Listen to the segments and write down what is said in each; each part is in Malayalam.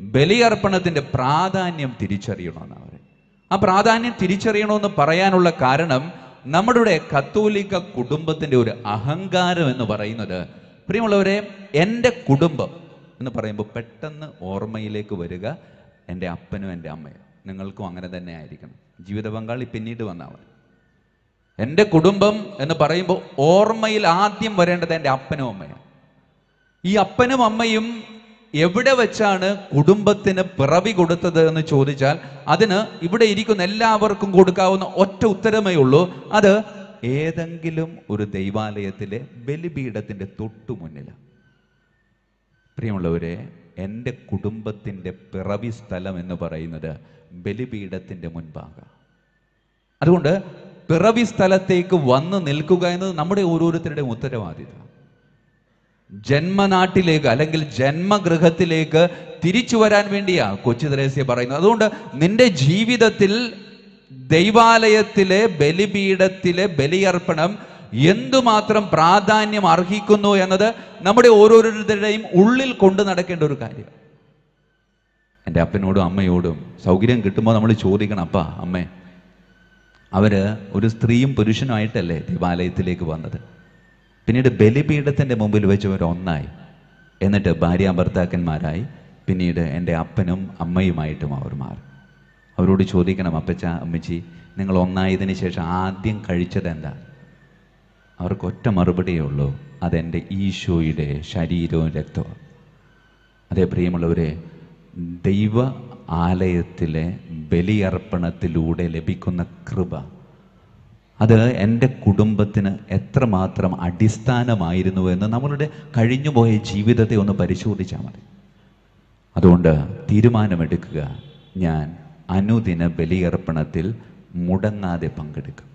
ബലിയർപ്പണത്തിന്റെ പ്രാധാന്യം തിരിച്ചറിയണമെന്നാണ് അവർ ആ പ്രാധാന്യം തിരിച്ചറിയണമെന്ന് പറയാനുള്ള കാരണം നമ്മുടെ കത്തോലിക്ക കുടുംബത്തിന്റെ ഒരു അഹങ്കാരം എന്ന് പറയുന്നത്. പ്രിയമുള്ളവരെ എന്റെ കുടുംബം എന്ന് പറയുമ്പോൾ പെട്ടെന്ന് ഓർമ്മയിലേക്ക് വരിക എന്റെ അപ്പനും എന്റെ അമ്മയും. നിങ്ങൾക്കും അങ്ങനെ തന്നെ ആയിരിക്കണം. ജീവിത പങ്കാളി പിന്നീട് വന്നാൽ എന്റെ കുടുംബം എന്ന് പറയുമ്പോൾ ഓർമ്മയിൽ ആദ്യം വരേണ്ടത് എന്റെ അപ്പനും അമ്മയും ഈ അപ്പനും അമ്മയും എവിടെ വെച്ചാണ് കുടുംബത്തിന് പിറവി കൊടുത്തത് എന്ന് ചോദിച്ചാൽ അതിന് ഇവിടെ ഇരിക്കുന്ന എല്ലാവർക്കും കൊടുക്കാവുന്ന ഒറ്റ ഉത്തരമേ ഉള്ളൂ. അത് ഏതെങ്കിലും ഒരു ദൈവാലയത്തിലെ ബലിപീഠത്തിന്റെ തൊട്ടു മുന്നിലാണ് പ്രിയമുള്ളവരെ എന്റെ കുടുംബത്തിന്റെ പിറവി സ്ഥലം എന്ന് പറയുന്നത് ബലിപീഠത്തിന്റെ മുൻപാകാം. അതുകൊണ്ട് പിറവി സ്ഥലത്തേക്ക് വന്ന് നിൽക്കുക എന്നത് നമ്മുടെ ഓരോരുത്തരുടെയും ഉത്തരവാദിത്തം ജന്മനാട്ടിലേക്ക് അല്ലെങ്കിൽ ജന്മഗൃഹത്തിലേക്ക് തിരിച്ചു വരാൻ വേണ്ടിയാ കൊച്ചു ത്രേസ്യ പറയുന്നത്. അതുകൊണ്ട് നിന്റെ ജീവിതത്തിൽ ദൈവാലയത്തിലെ ബലിപീഠത്തിലെ ബലിയർപ്പണം എന്തുമാത്രം പ്രാധാന്യം അർഹിക്കുന്നു എന്നത് നമ്മുടെ ഓരോരുത്തരുടെയും ഉള്ളിൽ കൊണ്ടു നടക്കേണ്ട ഒരു കാര്യം. എന്റെ അപ്പനോടും അമ്മയോടും സൗകര്യം കിട്ടുമ്പോൾ നമ്മൾ ചോദിക്കണം അപ്പ അമ്മേ അവർ ഒരു സ്ത്രീയും പുരുഷനുമായിട്ടല്ലേ ദേവാലയത്തിലേക്ക് വന്നത്? പിന്നീട് ബലിപീഠത്തിന്റെ മുമ്പിൽ വെച്ച് ഒന്നായി എന്നിട്ട് ഭാര്യ ഭർത്താക്കന്മാരായി. പിന്നീട് എന്റെ അപ്പനും അമ്മയുമായിട്ടും അവർ മാറി. അവരോട് ചോദിക്കണം അപ്പച്ച അമ്മച്ചി നിങ്ങൾ ഒന്നായതിനു ശേഷം ആദ്യം കഴിച്ചത് എന്താ? അവർക്ക് ഒറ്റ മറുപടിയേ ഉള്ളൂ അതെന്റെ ഈശോയുടെ ശരീരവും രക്തവും. അതേ പ്രിയമുള്ളവരെ ദൈവ ആലയത്തിലെ ബലിയർപ്പണത്തിലൂടെ ലഭിക്കുന്ന കൃപ അത് എന്റെ കുടുംബത്തിന് എത്രമാത്രം അടിസ്ഥാനമായിരുന്നു എന്ന് നമ്മളുടെ കഴിഞ്ഞുപോയ ജീവിതത്തെ ഒന്ന് പരിശോധിച്ചാൽ മതി. അതുകൊണ്ട് തീരുമാനമെടുക്കുക. ഞാൻ അനുദിന ബലിയർപ്പണത്തിൽ മുടങ്ങാതെ പങ്കെടുക്കും.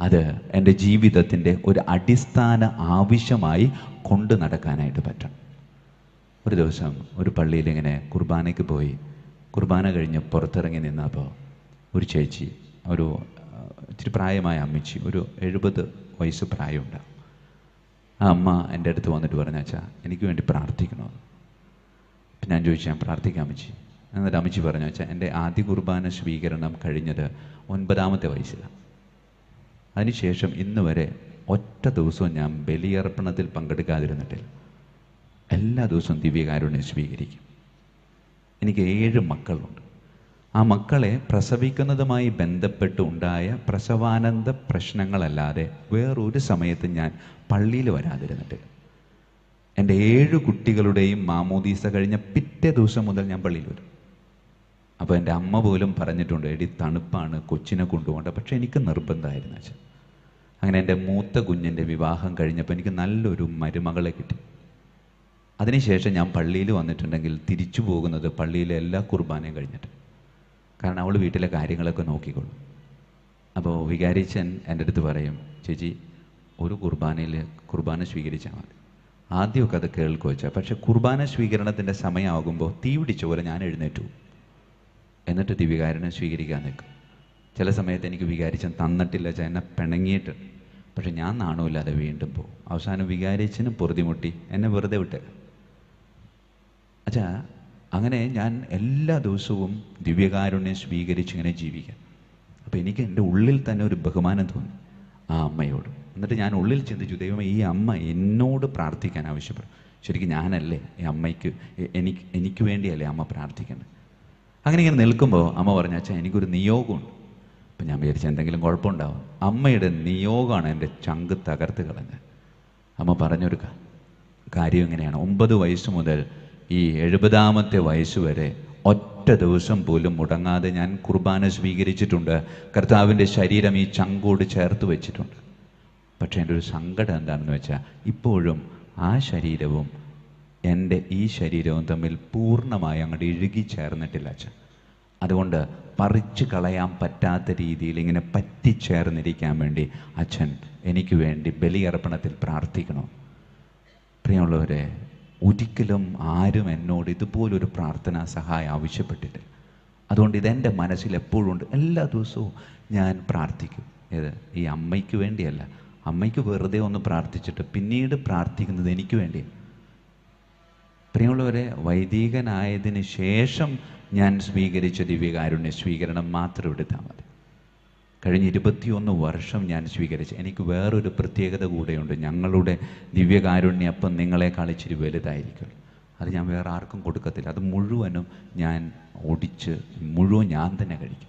അത് എന്റെ ജീവിതത്തിന്റെ ഒരു അടിസ്ഥാന ആവശ്യമായി കൊണ്ടു നടക്കാനായിട്ട് പറ്റണം ഒരു ദിവസം ഒരു പള്ളിയിൽ ഇങ്ങനെ കുർബാനയ്ക്ക് പോയി. കുർബാന കഴിഞ്ഞ് പുറത്തിറങ്ങി നിന്നപ്പോൾ ഒരു ചേച്ചി ഒരു ഇച്ചിരി പ്രായമായ അമ്മച്ചി ഒരു എഴുപത് വയസ്സ് പ്രായമുണ്ട്. ആ അമ്മ എന്റെ അടുത്ത് വന്നിട്ട് പറഞ്ഞു അച്ഛാ എനിക്ക് വേണ്ടി പ്രാർത്ഥിക്കണമെന്ന്. അപ്പം ഞാൻ ചോദിച്ചു ഞാൻ പ്രാർത്ഥിക്കാം അമ്മച്ചി. എന്നിട്ട് അമ്മച്ചി പറഞ്ഞു വെച്ചാൽ എന്റെ ആദ്യ കുർബാന സ്വീകരണം കഴിഞ്ഞത് ഒൻപതാമത്തെ വയസ്സിലാണ്. അതിനുശേഷം ഇന്ന് വരെ ഒറ്റ ദിവസവും ഞാൻ ബലിയർപ്പണത്തിൽ പങ്കെടുക്കാതിരുന്നിട്ടില്ല. എല്ലാ ദിവസവും ദിവ്യകാരുണ്യം സ്വീകരിക്കും. എനിക്ക് ഏഴ് മക്കളുണ്ട്. ആ മക്കളെ പ്രസവിക്കുന്നതുമായി ബന്ധപ്പെട്ട് ഉണ്ടായ പ്രസവാനന്ദ പ്രശ്നങ്ങളല്ലാതെ വേറൊരു സമയത്ത് ഞാൻ പള്ളിയിൽ വരാതിരുന്നിട്ടില്ല എന്റെ ഏഴ് കുട്ടികളുടെയും മാമോദീസ കഴിഞ്ഞ പിറ്റേ ദിവസം മുതൽ ഞാൻ പള്ളിയിൽ വരും. അപ്പോൾ എന്റെ അമ്മ പോലും പറഞ്ഞിട്ടുണ്ട് എടി തണുപ്പാണ് കൊച്ചിനെ കൊണ്ടുപോകേണ്ട. പക്ഷെ എനിക്ക് നിർബന്ധമായിരുന്നു അച്ഛൻ. അങ്ങനെ എന്റെ മൂത്ത കുഞ്ഞിന്റെ വിവാഹം കഴിഞ്ഞപ്പോൾ എനിക്ക് നല്ലൊരു മരുമകളെ കിട്ടി. അതിനുശേഷം ഞാൻ പള്ളിയിൽ വന്നിട്ടുണ്ടെങ്കിൽ തിരിച്ചു പോകുന്നത് പള്ളിയിലെ എല്ലാ കുർബാനയും കഴിഞ്ഞിട്ട്. കാരണം അവൾ വീട്ടിലെ കാര്യങ്ങളൊക്കെ നോക്കിക്കൊള്ളും അപ്പോൾ വികാരിച്ചൻ എന്റെ അടുത്ത് പറയും ചേച്ചി ഒരു കുർബാനയിൽ കുർബാന സ്വീകരിച്ചാൽ മതി. ആദ്യമൊക്കെ അത് കേൾക്കുക വെച്ചാൽ പക്ഷെ കുർബാന സ്വീകരണത്തിന്റെ സമയമാകുമ്പോൾ തീ പിടിച്ച പോലെ ഞാൻ എഴുന്നേറ്റു. എന്നിട്ട് ദിവികാരനെ സ്വീകരിക്കാൻ നിൽക്കും. ചില സമയത്ത് എനിക്ക് വികാരിച്ചൻ തന്നിട്ടില്ല വെച്ചാൽ എന്നെ പിണങ്ങിയിട്ട്. പക്ഷെ ഞാൻ നാണമില്ലാതെ വീണ്ടും പോകും. അവസാനം വികാരിച്ചനും പൊറുതിമുട്ടി എന്നെ വെറുതെ വിട്ടേ അച്ഛാ അങ്ങനെ ഞാൻ എല്ലാ ദിവസവും ദിവ്യകാരുണ്യം സ്വീകരിച്ച് ഇങ്ങനെ ജീവിക്കാം. അപ്പോൾ എനിക്ക് എന്റെ ഉള്ളിൽ തന്നെ ഒരു ബഹുമാനം തോന്നി ആ അമ്മയോട്. എന്നിട്ട് ഞാൻ ഉള്ളിൽ ചിന്തിച്ചു ദൈവമേ ഈ അമ്മ എന്നോട് പ്രാർത്ഥിക്കാൻ ആവശ്യപ്പെടും. ശരിക്കും ഞാനല്ലേ ഈ അമ്മയ്ക്ക് എനിക്ക് എനിക്ക് വേണ്ടിയല്ലേ അമ്മ പ്രാർത്ഥിക്കേണ്ടത് അങ്ങനെ ഇങ്ങനെ നിൽക്കുമ്പോൾ അമ്മ പറഞ്ഞു അച്ഛാ എനിക്കൊരു നിയോഗമുണ്ട്. അപ്പം ഞാൻ വിചാരിച്ച എന്തെങ്കിലും കുഴപ്പമുണ്ടാവും. അമ്മയുടെ നിയോഗമാണ് എന്റെ ചങ്ക് തകർത്ത് കളഞ്ഞത്. അമ്മ പറഞ്ഞൊരു കാര്യം എങ്ങനെയാണ് ഒമ്പത് വയസ്സ് മുതൽ ഈ എഴുപതാമത്തെ വയസ്സ് വരെ ഒറ്റ ദിവസം പോലും മുടങ്ങാതെ ഞാൻ കുർബാന സ്വീകരിച്ചിട്ടുണ്ട്. കർത്താവിന്റെ ശരീരം ഈ ചങ്കോട് ചേർത്ത് വെച്ചിട്ടുണ്ട്. പക്ഷേ എന്റെ ഒരു സങ്കടം എന്താണെന്ന് വെച്ചാൽ ഇപ്പോഴും ആ ശരീരവും എന്റെ ഈ ശരീരവും തമ്മിൽ പൂർണമായി അങ്ങോട്ട് ഇഴുകി ചേർന്നിട്ടില്ല അച്ഛൻ അതുകൊണ്ട് പറിച്ചു കളയാൻ പറ്റാത്ത രീതിയിൽ ഇങ്ങനെ പറ്റിച്ചേർന്നിരിക്കാൻ വേണ്ടി അച്ഛൻ എനിക്ക് വേണ്ടി ബലിയർപ്പണത്തിൽ പ്രാർത്ഥിക്കണം. പ്രിയമുള്ളവരെ ഒരിക്കലും ആരും എന്നോട് ഇതുപോലൊരു പ്രാർത്ഥനാ സഹായം ആവശ്യപ്പെട്ടിട്ടില്ല. അതുകൊണ്ട് ഇതെന്റെ മനസ്സിൽ എപ്പോഴും ഉണ്ട് എല്ലാ ദിവസവും ഞാൻ പ്രാർത്ഥിക്കും. ഏത്? ഈ അമ്മയ്ക്ക് വേണ്ടിയല്ല. അമ്മയ്ക്ക് വെറുതെ ഒന്ന് പ്രാർത്ഥിച്ചിട്ട് പിന്നീട് പ്രാർത്ഥിക്കുന്നത് എനിക്ക് വേണ്ടിയാണ്. പ്രിയമുള്ളവരെ വൈദികനായതിന് ശേഷം ഞാൻ സ്വീകരിച്ച ദിവ്യകാരുണ്യ സ്വീകരണം മാത്രം എടുത്താൽ മതി. കഴിഞ്ഞ ഇരുപത്തിയൊന്ന് വർഷം ഞാൻ സ്വീകരിച്ചു. എനിക്ക് വേറൊരു പ്രത്യേകത കൂടെയുണ്ട്. ഞങ്ങളുടെ ദിവ്യകാരുണ്യം അപ്പം നിങ്ങളെക്കാൾ ഇച്ചിരി വലുതായിരിക്കും. അത് ഞാൻ വേറെ ആർക്കും കൊടുക്കത്തില്ല. അത് മുഴുവനും ഞാൻ ഓടിച്ച് മുഴുവൻ ഞാൻ തന്നെ കഴിക്കും.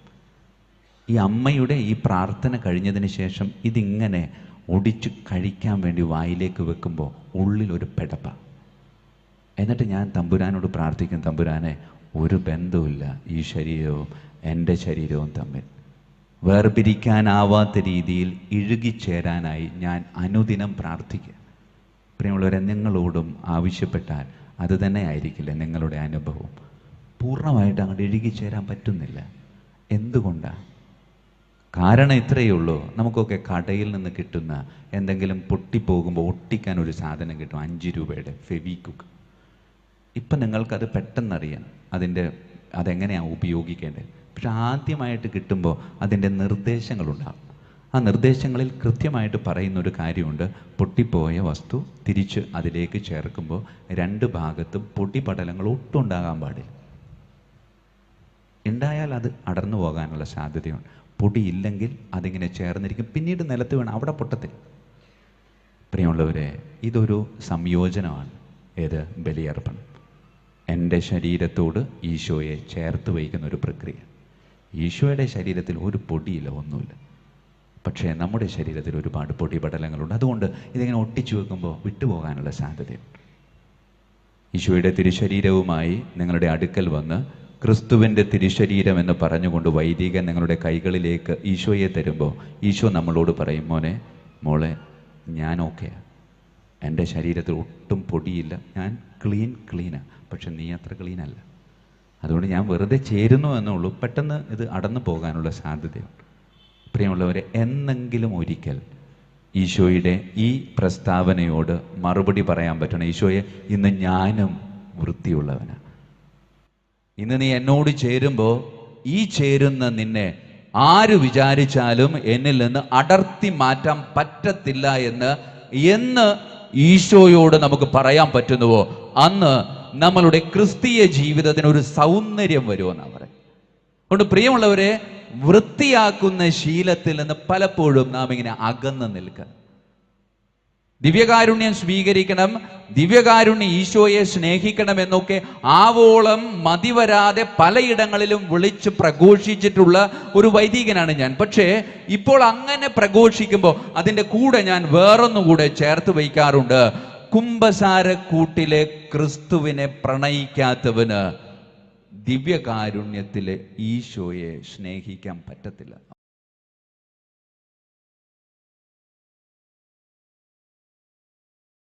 ഈ അമ്മയുടെ ഈ പ്രാർത്ഥന കഴിഞ്ഞതിന് ശേഷം ഇതിങ്ങനെ ഒടിച്ച് കഴിക്കാൻ വേണ്ടി വായിലേക്ക് വെക്കുമ്പോൾ ഉള്ളിലൊരു പെടപ്പ. എന്നിട്ട് ഞാൻ തമ്പുരാനോട് പ്രാർത്ഥിക്കും തമ്പുരാനെ ഒരു ബന്ധവുമില്ല. ഈ ശരീരവും എന്റെ ശരീരവും തമ്മിൽ. വേർപിരിക്കാനാവാത്ത രീതിയിൽ ഇഴുകിച്ചേരാനായി ഞാൻ അനുദിനം പ്രാർത്ഥിക്കുക പ്രിയമുള്ളവരെ നിങ്ങളോടും ആവശ്യപ്പെട്ടാൽ അത് തന്നെ ആയിരിക്കില്ല നിങ്ങളുടെ അനുഭവം. പൂർണമായിട്ട് അങ്ങോട്ട് ഇഴുകിച്ചേരാൻ പറ്റുന്നില്ല. എന്തുകൊണ്ടാണ് കാരണം ഇത്രയേ ഉള്ളൂ. നമുക്കൊക്കെ കടയിൽ നിന്ന് കിട്ടുന്ന എന്തെങ്കിലും പൊട്ടിപ്പോകുമ്പോൾ ഒട്ടിക്കാൻ ഒരു സാധനം കിട്ടും. അഞ്ച് രൂപയുടെ ഫെവിക്കുക്ക് ഇപ്പം നിങ്ങൾക്കത് പെട്ടെന്നറിയാം. അതിന്റെ അതെങ്ങനെയാണ് ഉപയോഗിക്കേണ്ടത്? പക്ഷെ ആദ്യമായിട്ട് കിട്ടുമ്പോൾ അതിന്റെ നിർദ്ദേശങ്ങളുണ്ടാകും. ആ നിർദ്ദേശങ്ങളിൽ കൃത്യമായിട്ട് പറയുന്നൊരു കാര്യമുണ്ട്. പൊട്ടിപ്പോയ വസ്തു തിരിച്ച് അതിലേക്ക് ചേർക്കുമ്പോൾ രണ്ട് ഭാഗത്തും പൊടിപടലങ്ങൾ ഒട്ടും ഉണ്ടാകാൻ പാടില്ല. ഉണ്ടായാൽ അത് അടർന്നു പോകാനുള്ള സാധ്യതയുണ്ട്. പൊടിയില്ലെങ്കിൽ അതിങ്ങനെ ചേർന്നിരിക്കും. പിന്നീട് നിലത്ത് വേണം അവിടെ പൊട്ടത്തിൽ പ്രിയമുള്ളവരെ ഇതൊരു സംയോജനമാണ്. ഏത്? ബലിയർപ്പണം. എന്റെ ശരീരത്തോട് ഈശോയെ ചേർത്ത് വയ്ക്കുന്ന ഒരു പ്രക്രിയ. ഈശോയുടെ ശരീരത്തിൽ ഒരു പൊടിയില്ല ഒന്നുമില്ല. പക്ഷേ നമ്മുടെ ശരീരത്തിൽ ഒരുപാട് പൊടി പടലങ്ങളുണ്ട് അതുകൊണ്ട് ഇതിങ്ങനെ ഒട്ടിച്ചു വെക്കുമ്പോൾ വിട്ടുപോകാനുള്ള സാധ്യതയുണ്ട്. ഈശോയുടെ തിരുശരീരവുമായി നിങ്ങളുടെ അടുക്കൽ വന്ന് ക്രിസ്തുവിന്റെ തിരുശരീരം എന്ന് പറഞ്ഞുകൊണ്ട് വൈദികൻ നിങ്ങളുടെ കൈകളിലേക്ക് ഈശോയെ തരുമ്പോൾ ഈശോ നമ്മളോട് പറയും മോനെ മോളെ ഞാൻ ഓക്കെയാണ് എന്റെ ശരീരത്തിൽ ഒട്ടും പൊടിയില്ല. ഞാൻ ക്ലീൻ ക്ലീനാണ് പക്ഷെ നീ അത്ര ക്ലീനല്ല അതുകൊണ്ട് ഞാൻ വെറുതെ ചേരുന്നു എന്നുള്ളൂ പെട്ടെന്ന് ഇത് അടന്നു പോകാനുള്ള സാധ്യതയുണ്ട്. പ്രിയമുള്ളവരെ എന്നെങ്കിലും ഒരിക്കൽ ഈശോയുടെ ഈ പ്രസ്താവനയോട് മറുപടി പറയാൻ പറ്റണം. ഈശോയെ ഇന്ന് ഞാനും വൃത്തിയുള്ളവനാണ് ഇന്ന് നീ എന്നോട് ചേരുമ്പോൾ ഈ ചേരുന്ന നിന്നെ ആര് വിചാരിച്ചാലും എന്നിൽ നിന്ന് അടർത്തി മാറ്റാൻ പറ്റത്തില്ല എന്ന് എന്ന് ഈശോയോട് നമുക്ക് പറയാൻ പറ്റുന്നുവോ? അന്ന് നമ്മളുടെ ക്രിസ്തീയ ജീവിതത്തിന് ഒരു സൗന്ദര്യം വരുമെന്നാണ് പറയുന്നത്. അതുകൊണ്ട് പ്രിയമുള്ളവരെ വൃത്തിയാക്കുന്ന ശീലത്തിൽ നിന്ന് പലപ്പോഴും നാം ഇങ്ങനെ അകന്ന് നിൽക്കണം ദിവ്യകാരുണ്യം സ്വീകരിക്കണം ദിവ്യകാരുണ്യം ഈശോയെ സ്നേഹിക്കണം എന്നൊക്കെ ആവോളം മതിവരാതെ പലയിടങ്ങളിലും വിളിച്ച് പ്രഘോഷിച്ചിട്ടുള്ള ഒരു വൈദികനാണ് ഞാൻ. പക്ഷേ ഇപ്പോൾ അങ്ങനെ പ്രഘോഷിക്കുമ്പോൾ അതിന്റെ കൂടെ ഞാൻ വേറൊന്നുകൂടെ ചേർത്ത് വയ്ക്കാറുണ്ട്. കുംഭസാരക്കൂട്ടിലെ ക്രിസ്തുവിനെ പ്രണയിക്കാത്തവന് ദിവ്യകാരുണ്യത്തിലെ ഈശോയെ സ്നേഹിക്കാൻ പറ്റത്തില്ല.